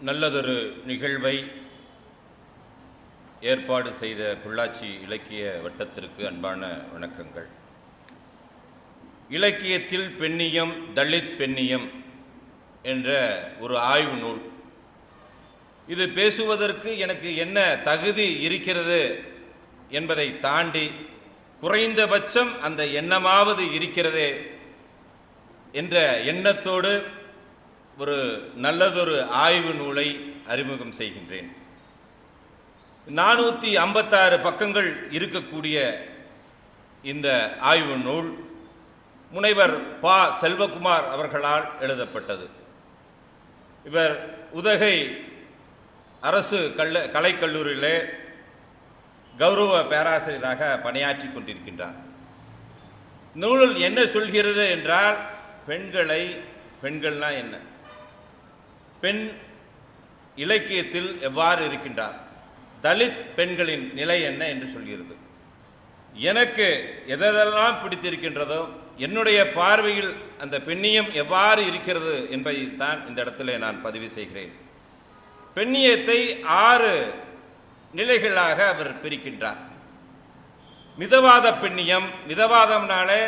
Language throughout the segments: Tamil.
நல்லதொரு நிகழ்வை ஏற்பாடு செய்த பொள்ளாச்சி இலக்கிய வட்டத்திற்கு அன்பான வணக்கங்கள். இலக்கியத்தில் பெண்ணியம் தலித் பெண்ணியம் என்ற ஒரு ஆய்வு நூல். இது பேசுவதற்கு எனக்கு என்ன தகுதி இருக்கிறது என்பதை தாண்டி குறைந்தபட்சம் அந்த எண்ணமாவது இருக்கிறதே என்ற எண்ணத்தோடு ஒரு நல்லதொரு ஆய்வு நூலை அறிமுகம் செய்கின்றேன். நானூற்றி ஐம்பத்தாறு பக்கங்கள் இருக்கக்கூடிய இந்த ஆய்வு நூல் முனைவர் பா. செல்வகுமார் அவர்களால் எழுதப்பட்டது. இவர் உதகை அரசு கல்ல கலைக்கல்லூரியிலே கௌரவ பேராசிரியராக பணியாற்றி கொண்டிருக்கின்றார். நூலில் என்ன சொல்கிறது என்றால் பெண்களை பெண்கள்னால் என்ன? பெண் இலக்கியத்தில் எவ்வாறு இருக்கின்றார்? தலித் பெண்களின் நிலை என்ன என்று சொல்கிறது. எனக்கு எதெல்லாம் பிடித்திருக்கின்றதோ என்னுடைய பார்வையில் அந்த பெண்ணியம் எவ்வாறு இருக்கிறது என்பதை தான் இந்த இடத்துல நான் பதிவு செய்கிறேன். பெண்ணியத்தை ஆறு நிலைகளாக அவர் பிரிக்கின்றார். மிதவாத பெண்ணியம் மிதவாதம்னாலே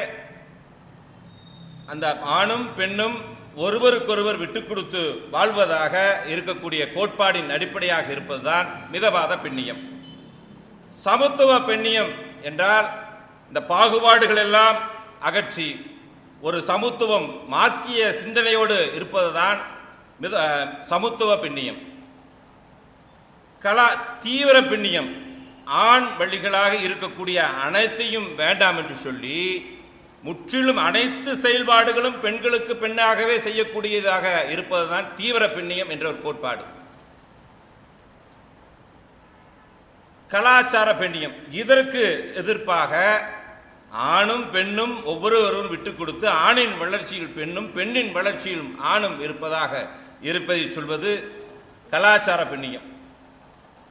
அந்த ஆணும் பெண்ணும் ஒருவருக்கொருவர் விட்டு கொடுத்து வாழ்வதாக இருக்கக்கூடிய கோட்பாடின் அடிப்படையாக இருப்பதுதான் மிதவாத பெண்ணியம். சமத்துவ பெண்ணியம் என்றால் இந்த பாகுபாடுகள் எல்லாம் அகற்றி ஒரு சமத்துவம் மாற்றிய சிந்தனையோடு இருப்பது தான் மித சமத்துவ பெண்ணியம். கலா தீவிர பெண்ணியம் ஆண் வழிகளாக இருக்கக்கூடிய அனைத்தையும் வேண்டாம் என்று சொல்லி முற்றிலும் அனைத்து செயல்பாடுகளும் பெண்களுக்கு பெண்ணாகவே செய்யக்கூடியதாக இருப்பதுதான் தீவிர பெண்ணியம் என்ற ஒரு கோட்பாடு. கலாச்சார பெண்ணியம். இதற்கு எதிர்ப்பாக ஆணும் பெண்ணும் ஒவ்வொருவரும் விட்டு கொடுத்து ஆணின் வளர்ச்சியில் பெண்ணும் பெண்ணின் வளர்ச்சியிலும் ஆணும் இருப்பதாக இருப்பதை சொல்வது கலாச்சார பெண்ணியம்.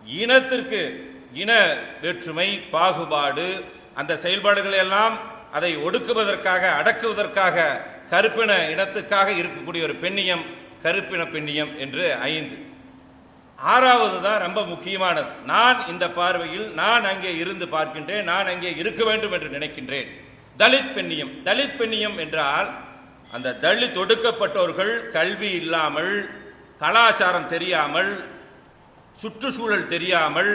இனத்திற்கு இன வேற்றுமை பாகுபாடு அந்த செயல்பாடுகளை எல்லாம் அதை ஒடுக்குவதற்காக அடக்குவதற்காக கருப்பின இனத்துக்காக இருக்கக்கூடிய ஒரு பெண்ணியம் கருப்பின பெண்ணியம் என்று ஐந்து. ஆறாவது தான் ரொம்ப முக்கியமானது. நான் இந்த பார்வையில் நான் அங்கே இருந்து பார்க்கின்றேன் நான் அங்கே இருக்க வேண்டும் என்று நினைக்கின்றேன். தலித் பெண்ணியம். தலித் பெண்ணியம் என்றால் அந்த தலித் ஒடுக்கப்பட்டோர்கள் கல்வி இல்லாமல் கலாச்சாரம் தெரியாமல் சுற்றுச்சூழல் தெரியாமல்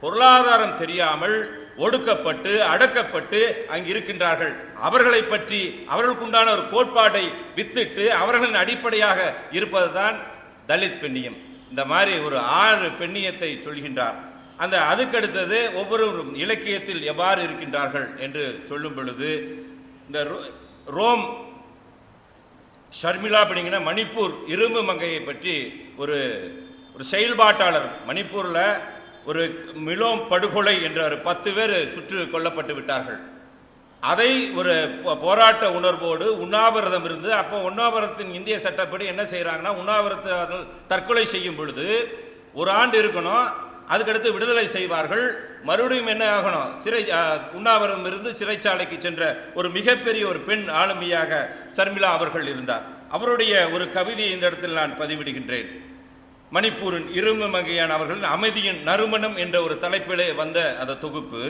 பொருளாதாரம் தெரியாமல் ஒடுக்கப்பட்டு அடக்கப்பட்டு அங்கு இருக்கின்றார்கள். அவர்களை பற்றி அவர்களுக்குண்டான ஒரு கோட்பாட்டை வித்திட்டு அவர்களின் அடிப்படையாக இருப்பதுதான் தலித் பெண்ணியம். இந்த மாதிரி ஒரு ஆறு பெண்ணியத்தை சொல்கின்றார். அந்த அதுக்கடுத்தது ஒவ்வொருவரும் இலக்கியத்தில் எவ்வாறு இருக்கின்றார்கள் என்று சொல்லும் பொழுது இந்த ரோ- ரோம் ஷர்மிளா அப்படிங்கிற மணிப்பூர் இரும்பு மங்கையை பற்றி ஒரு ஒரு செயல்பாட்டாளர். மணிப்பூரில் ஒரு மிலோம் படுகொலை என்ற ஒரு பத்து பேர் சுற்று கொல்லப்பட்டு விட்டார்கள். அதை ஒரு போராட்ட உணர்வோடு உண்ணாவிரதம் இருந்து அப்போ உண்ணாவிரதத்தின் இந்திய சட்டப்படி என்ன செய்கிறாங்கன்னா உண்ணாவிரதத்தில் தற்கொலை செய்யும் பொழுது ஒரு ஆண்டு இருக்கணும் அதுக்கடுத்து விடுதலை செய்வார்கள். மறுபடியும் என்ன ஆகணும்? சிறை உண்ணாவிரதம் இருந்து சிறைச்சாலைக்கு சென்ற ஒரு மிகப்பெரிய ஒரு பெண் ஆளுமையாக சர்மிளா அவர்கள் இருந்தார். அவருடைய ஒரு கவிதையை இந்த இடத்தில் நான் பதிவிடுகின்றேன். மணிப்பூரின் இரும்பு மகையான அவர்கள் அமைதியின் நறுமணம் என்ற ஒரு தலைப்பிலே வந்த அந்த தொகுப்பு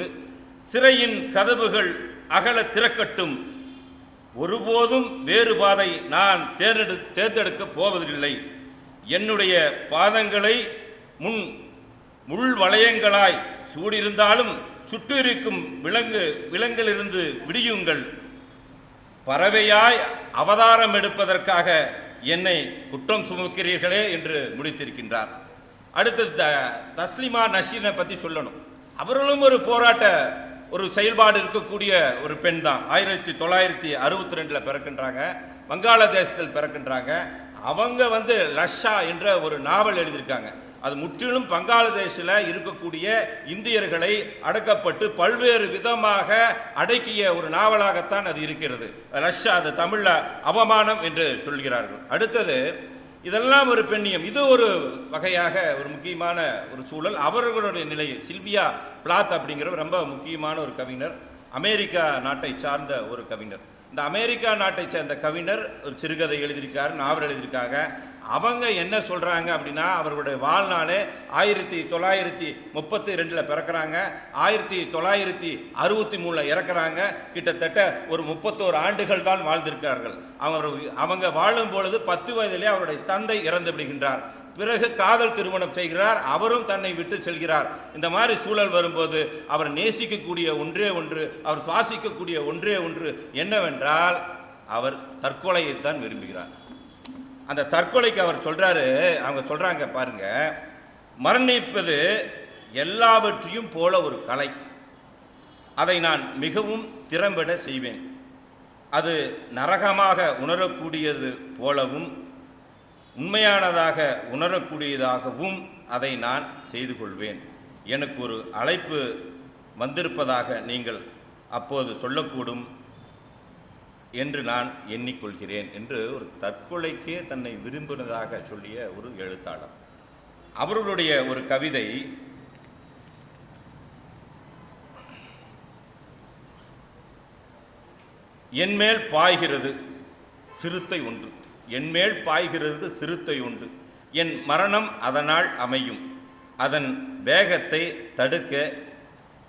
சிறையின் கதவுகள் அகல திறக்கட்டும் ஒருபோதும் வேறு பாதை நான் தேர்ந்தெடு தேர்ந்தெடுக்கப் போவதில்லை. என்னுடைய பாதங்களை முன் முள் வளையங்களாய் சூடியிருந்தாலும் சுற்றிருக்கும் விலங்கு விலங்கிலிருந்து விடியுங்கள். பறவையாய் அவதாரம் எடுப்பதற்காக என்னை குற்றம் சுமக்கிறீர்களே என்று முடித்திருக்கின்றார். அடுத்தது த- தஸ்லிமா நஷீனை பற்றி சொல்லணும். அவர்களும் ஒரு போராட்ட ஒரு செயல்பாடு இருக்கக்கூடிய ஒரு பெண் தான். ஆயிரத்தி தொள்ளாயிரத்தி அறுபத்தி ரெண்டில் பிறக்கின்றாங்க. வங்காளதேசத்தில் பிறக்கின்றாங்க. அவங்க வந்து லஷா என்ற ஒரு நாவல் எழுதியிருக்காங்க. அது முற்றிலும் பங்களாதேஷில் இருக்கக்கூடிய இந்தியர்களை அடக்கப்பட்டு பல்வேறு விதமாக அடக்கிய ஒரு நாவலாகத்தான் அது இருக்கிறது. ரஷ்யா அது தமிழில் அவமானம் என்று சொல்கிறார்கள். அடுத்தது இதெல்லாம் ஒரு பெண்ணியம். இது ஒரு வகையாக ஒரு முக்கியமான ஒரு சூழல். அவர்களுடைய நிலை சில்வியா பிளாத் அப்படிங்கிறவர் ரொம்ப முக்கியமான ஒரு கவிஞர். அமெரிக்கா நாட்டை சார்ந்த ஒரு கவிஞர். இந்த அமெரிக்கா நாட்டை சேர்ந்த கவிஞர் ஒரு சிறுகதை எழுதியிருக்காரு நாவல் எழுதியிருக்காங்க. அவங்க என்ன சொல்கிறாங்க அப்படின்னா அவர்களுடைய வாழ்நாளே ஆயிரத்தி தொள்ளாயிரத்தி முப்பத்தி ரெண்டில் பிறக்கிறாங்க. ஆயிரத்தி தொள்ளாயிரத்தி அறுபத்தி மூணில் இறக்குறாங்க. கிட்டத்தட்ட ஒரு முப்பத்தோரு ஆண்டுகள் தான் வாழ்ந்திருக்கிறார்கள். அவர் அவங்க வாழும் பொழுது பத்து வயதிலே அவருடைய தந்தை இறந்து விடுகின்றார். பிறகு காதல் திருமணம் செய்கிறார் அவரும் தன்னை விட்டு செல்கிறார். இந்த மாதிரி சூழல் வரும்போது அவர் நேசிக்கக்கூடிய ஒன்றே ஒன்று அவர் சுவாசிக்கக்கூடிய ஒன்றே ஒன்று என்னவென்றால் அவர் தற்கொலையைத்தான் விரும்புகிறார். அந்த தற்கொலைக்கு அவர் சொல்கிறாரு அவங்க சொல்கிறாங்க பாருங்க மரணிப்பது எல்லாவற்றையும் போல ஒரு கலை. அதை நான் மிகவும் திறம்பட செய்வேன். அது நரகமாக உணரக்கூடியது போலவும் உண்மையானதாக உணரக்கூடியதாகவும் அதை நான் செய்து கொள்வேன். எனக்கு ஒரு அழைப்பு வந்திருப்பதாக நீங்கள் அப்போது சொல்லக்கூடும் என்று நான் எண்ணிக்கொள்கிறேன் என்று ஒரு தற்கொலைக்கே தன்னை விரும்பினதாக சொல்லிய ஒரு எழுத்தாளர். அவர்களுடைய ஒரு கவிதை என்மேல் பாய்கிறது சிறுத்தை ஒன்று. என்மேல் பாய்கிறது சிறுத்தை உண்டு. என் மரணம் அதனால் அமையும். அதன் வேகத்தை தடுக்க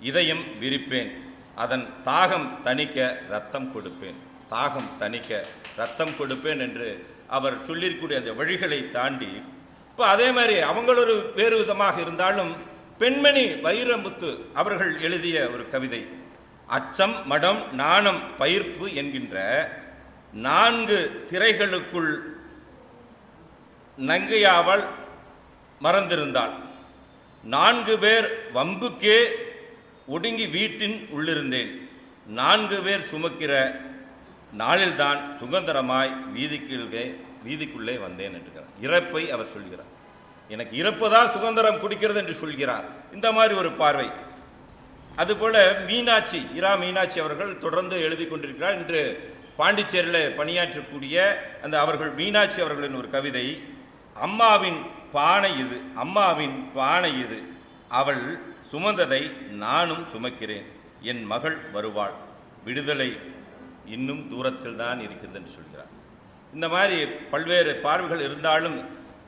இதயம் விரிப்பேன். அதன் தாகம் தணிக்க ரத்தம் கொடுப்பேன். தாகம் தணிக்க ரத்தம் கொடுப்பேன் என்று அவர் சொல்லியிருக்கக்கூடிய அந்த வழிகளை தாண்டி இப்போ அதே மாதிரி அவங்களொரு வேறு விதமாக இருந்தாலும் பெண்மணி வைரமுத்து அவர்கள் எழுதிய ஒரு கவிதை அச்சம் மடம் நாணம் பயிர்ப்பு என்கின்ற நான்கு திரைகளுக்குள் நங்கையாவள் மறந்திருந்தாள். நான்கு பேர் வம்புக்கே ஒடுங்கி வீட்டின் உள்ளிருந்தேன். நான்கு பேர் சுமக்கிற நாளில்தான் சுதந்திரமாய் வீதிக்குள்ளே வீதிக்குள்ளே வந்தேன் என்கிறார் இறப்பை அவர் சொல்கிறார். எனக்கு இறப்புதா சுதந்திரம் குடிக்கிறது என்று சொல்கிறார். இந்த மாதிரி ஒரு பார்வை. அதுபோல மீனாட்சி இரா மீனாட்சி அவர்கள் தொடர்ந்து எழுதி கொண்டிருக்கிறார். இன்று பாண்டிச்சேரியில் பணியாற்றக்கூடிய அந்த அவர்கள் மீனாட்சி அவர்களின் ஒரு கவிதை அம்மாவின் பானை இது அம்மாவின் பானை இது அவள் சுமந்ததை நானும் சுமக்கிறேன் என் மகள் வருவாள் விடுதலை இன்னும் தூரத்தில் தான் இருக்கிறது சொல்கிறார். இந்த மாதிரி பல்வேறு பார்வைகள் இருந்தாலும்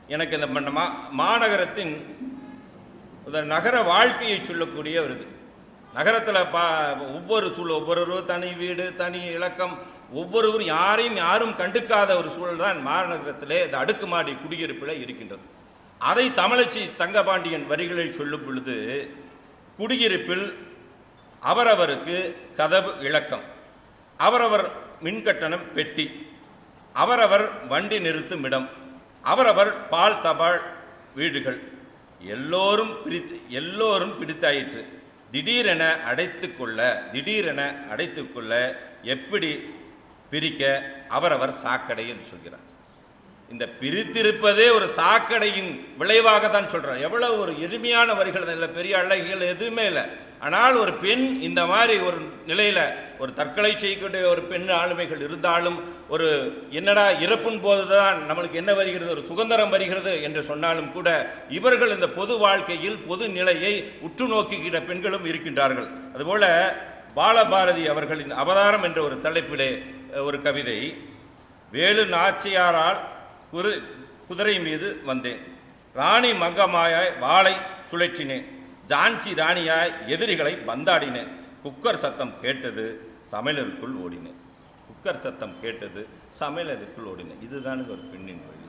எனக்கு இந்த மா மாநகரத்தின் நகர வாழ்க்கையை சொல்லக்கூடிய ஒரு இது. நகரத்தில் பா ஒவ்வொரு சூழல் ஒவ்வொருவரும் தனி வீடு தனி இலக்கம் ஒவ்வொருவரும் யாரையும் யாரும் கண்டுக்காத ஒரு சூழல் தான் மாநகரத்திலே இந்த அடுக்குமாடி குடியிருப்பில் இருக்கின்றது. அதை தமிழச்சி தங்கபாண்டியன் வரிகளில் சொல்லும் பொழுது குடியிருப்பில் அவரவருக்கு கதவு இலக்கம் அவரவர் மின்கட்டணம் பெட்டி அவரவர் வண்டி நிறுத்தும் இடம் அவரவர் பால் தபால் வீடுகள் எல்லோரும் பிரித்து எல்லோரும் பிடித்தாயிற்று. திடீரென அடைத்து கொள்ள திடீரென அடைத்து கொள்ள எப்படி பிரிக்க அவரவர் சாக்கடை என்று சொல்கிறார். இந்த பிரித்திருப்பதே ஒரு சாக்கடையின் விளைவாக தான் சொல்கிறார் எவ்வளவு ஒரு எளிமையான வரிகள் இல்லை பெரிய அழகிகள் எதுவுமே இல்லை. ஆனால் ஒரு பெண் இந்த மாதிரி ஒரு நிலையில் ஒரு தற்கொலை செய்யக்கூடிய ஒரு பெண் ஆளுமைகள் இருந்தாலும் ஒரு என்னடா இறப்பின் போது தான் நம்மளுக்கு என்ன வருகிறது ஒரு சுதந்திரம் வருகிறது என்று சொன்னாலும் கூட இவர்கள் இந்த பொது வாழ்க்கையில் பொது நிலையை உற்று நோக்குகிற பெண்களும் இருக்கின்றார்கள். அதுபோல பாலபாரதி அவர்களின் அவதாரம் என்ற ஒரு தலைப்பிலே ஒரு கவிதை வேலு நாச்சியாரால் குரு குதிரை மீது வந்தேன். ராணி மங்கமாயாய் வாளை சுழற்றினேன். ஜான்சி ராணியாய் எதிரிகளை பந்தாடினேன். குக்கர் சத்தம் கேட்டது சமையலருக்குள் ஓடினேன். குக்கர் சத்தம் கேட்டது சமையலருக்குள் ஓடினேன். இதுதானுங்க ஒரு பெண்ணின் வழி.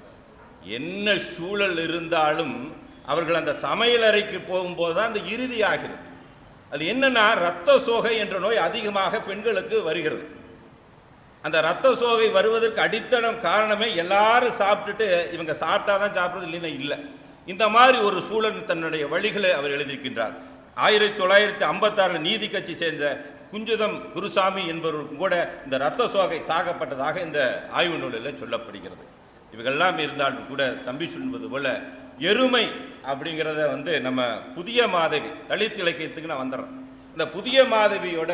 என்ன சூழல் இருந்தாலும் அவர்கள் அந்த சமையலறைக்கு போகும்போது தான் அந்த இறுதி ஆகிறது. அது என்னென்னா இரத்த சோகை என்ற நோய் அதிகமாக பெண்களுக்கு வருகிறது. அந்த ரத்த சோகை வருவதற்கு அடித்தளம் காரணமே எல்லாரும் சாப்பிட்டுட்டு இவங்க சாப்பிட்டா தான் சாப்பிட்றது இல்லைன்னா இல்லை. இந்த மாதிரி ஒரு சூழல் தன்னுடைய வழிகளை அவர் எழுதியிருக்கின்றார். ஆயிரத்தி தொள்ளாயிரத்தி ஐம்பத்தாறில் நீதி கட்சி சேர்ந்த குஞ்சுதம் குருசாமி என்பவருக்கும் கூட இந்த ரத்த சோகை தாக்கப்பட்டதாக இந்த ஆய்வு நூலில் சொல்லப்படுகிறது. இவைகள்லாம் இருந்தாலும் கூட தம்பி சொல்வது போல எருமை அப்படிங்கிறத வந்து நம்ம புதிய மாதவி தலித் இலக்கியத்துக்கு நான் வந்துடுறேன். இந்த புதிய மாதவியோட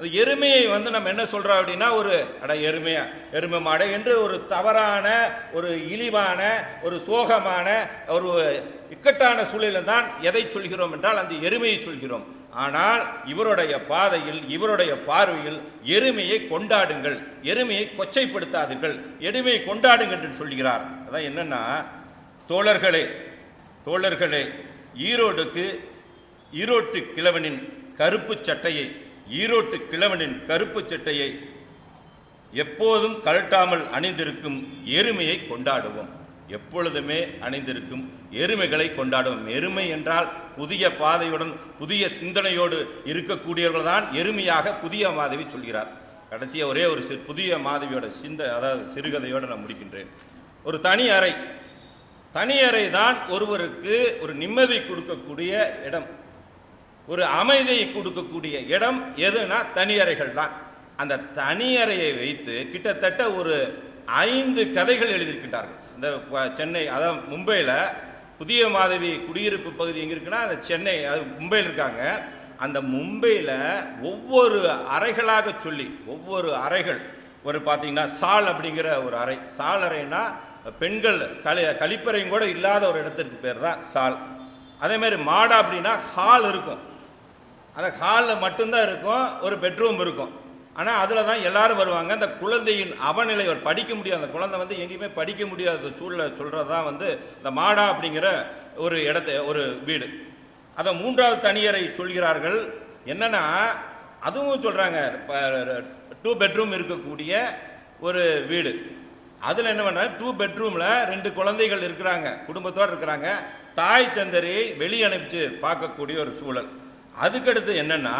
அந்த எருமையை வந்து நம்ம என்ன சொல்கிறோம் அப்படின்னா ஒரு அட எருமையா எருமை மாடை என்று ஒரு தவறான ஒரு இழிவான ஒரு சோகமான ஒரு இக்கட்டான சூழலில் தான் எதை சொல்கிறோம் என்றால் அந்த எருமையை சொல்கிறோம். ஆனால் இவருடைய பாதையில் இவருடைய பார்வையில் எருமையை கொண்டாடுங்கள் எருமையை கொச்சைப்படுத்தாதீர்கள் எருமையை கொண்டாடுங்கள் என்று சொல்கிறார். அதான் என்னென்னா தோழர்களே தோழர்களே ஈரோடுக்கு ஈரோட்டு கிழவனின் கருப்பு சட்டையை ஈரோட்டு கிழவனின் கருப்பு சட்டையை எப்போதும் கழட்டாமல் அணிந்திருக்கும் எருமையை கொண்டாடுவோம். எப்பொழுதுமே அணிந்திருக்கும் எருமைகளை கொண்டாடுவோம். எருமை என்றால் புதிய பாதையுடன் புதிய சிந்தனையோடு இருக்கக்கூடியவர்கள் தான் எருமையாக புதிய மாதவி சொல்கிறார். கடைசியாக ஒரே ஒரு சிறு புதிய மாதவியோட சிந்த அதாவது சிறுகதையோடு நான் முடிக்கின்றேன். ஒரு தனி அறை. தனி அறை தான் ஒருவருக்கு ஒரு நிம்மதி கொடுக்கக்கூடிய இடம். ஒரு அமைதியை கொடுக்கக்கூடிய இடம் எதுனா தனியறைகள் தான் அந்த தனியறையை வைத்து கிட்டத்தட்ட ஒரு ஐந்து கதைகள் எழுதியிருக்கின்றார்கள். இந்த சென்னை அதான் மும்பையில் புதிய மாதவி குடியிருப்பு பகுதி எங்கே இருக்குன்னா அந்த சென்னை அது மும்பையில் இருக்காங்க. அந்த மும்பையில் ஒவ்வொரு அறைகளாக சொல்லி ஒவ்வொரு அறைகள் ஒரு பார்த்தீங்கன்னா சால் அப்படிங்கிற ஒரு அறை. சால் அறைனா பெண்கள் கழி கழிப்பறையும் கூட இல்லாத ஒரு இடத்திற்கு பேர் தான் சால். அதேமாதிரி மாடா அப்படின்னா ஹால் இருக்கும். அந்த ஹாலில் மட்டும்தான் இருக்கும் ஒரு பெட்ரூம் இருக்கும். ஆனால் அதில் தான் எல்லாரும் வருவாங்க. அந்த குழந்தையின் அவநிலை ஒரு படிக்க முடியாது அந்த குழந்தை வந்து எங்கேயுமே படிக்க முடியாத சூழ்நிலை சொல்கிறது தான் வந்து இந்த மாடா அப்படிங்கிற ஒரு இடத்த ஒரு வீடு. அதை மூன்றாவது தனியரை சொல்கிறார்கள். என்னென்னா அதுவும் சொல்கிறாங்க டூ பெட்ரூம் இருக்கக்கூடிய ஒரு வீடு. அதில் என்ன பண்ண டூ பெட்ரூமில் ரெண்டு குழந்தைகள் இருக்கிறாங்க குடும்பத்தோடு இருக்கிறாங்க. தாய் தந்தரை வெளியே அனுப்பிச்சு பார்க்கக்கூடிய ஒரு சூழல். அதுக்கடுத்து என்னன்னா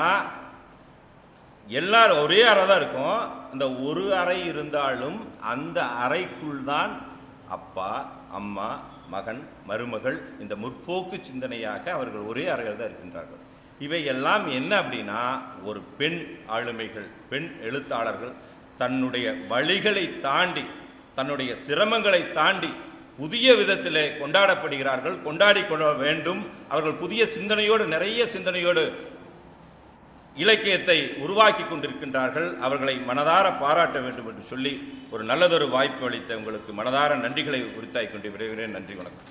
எல்லாரும் ஒரே அறை தான் இருக்கும். அந்த ஒரு அறை இருந்தாலும் அந்த அறைக்குள் தான் அப்பா அம்மா மகன் மருமகள் இந்த முற்போக்கு சிந்தனையாக அவர்கள் ஒரே அறையில் தான் இருக்கின்றார்கள். இவை எல்லாம் என்ன அப்படின்னா ஒரு பெண் ஆளுமைகள் பெண் எழுத்தாளர்கள் தன்னுடைய வழிகளை தாண்டி தன்னுடைய சிரமங்களை தாண்டி புதிய விதத்திலே கொண்டாடப்படுகிறார்கள் கொண்டாடி கொள்ள வேண்டும். அவர்கள் புதிய சிந்தனையோடு நிறைய சிந்தனையோடு இலக்கியத்தை உருவாக்கி கொண்டிருக்கின்றார்கள். அவர்களை மனதார பாராட்ட வேண்டும் என்று சொல்லி ஒரு நல்லதொரு வாய்ப்பு அளித்த உங்களுக்கு மனதார நன்றிகளை உரித்தாய் கொண்டு விடைகிறேன் நன்றி வணக்கம்.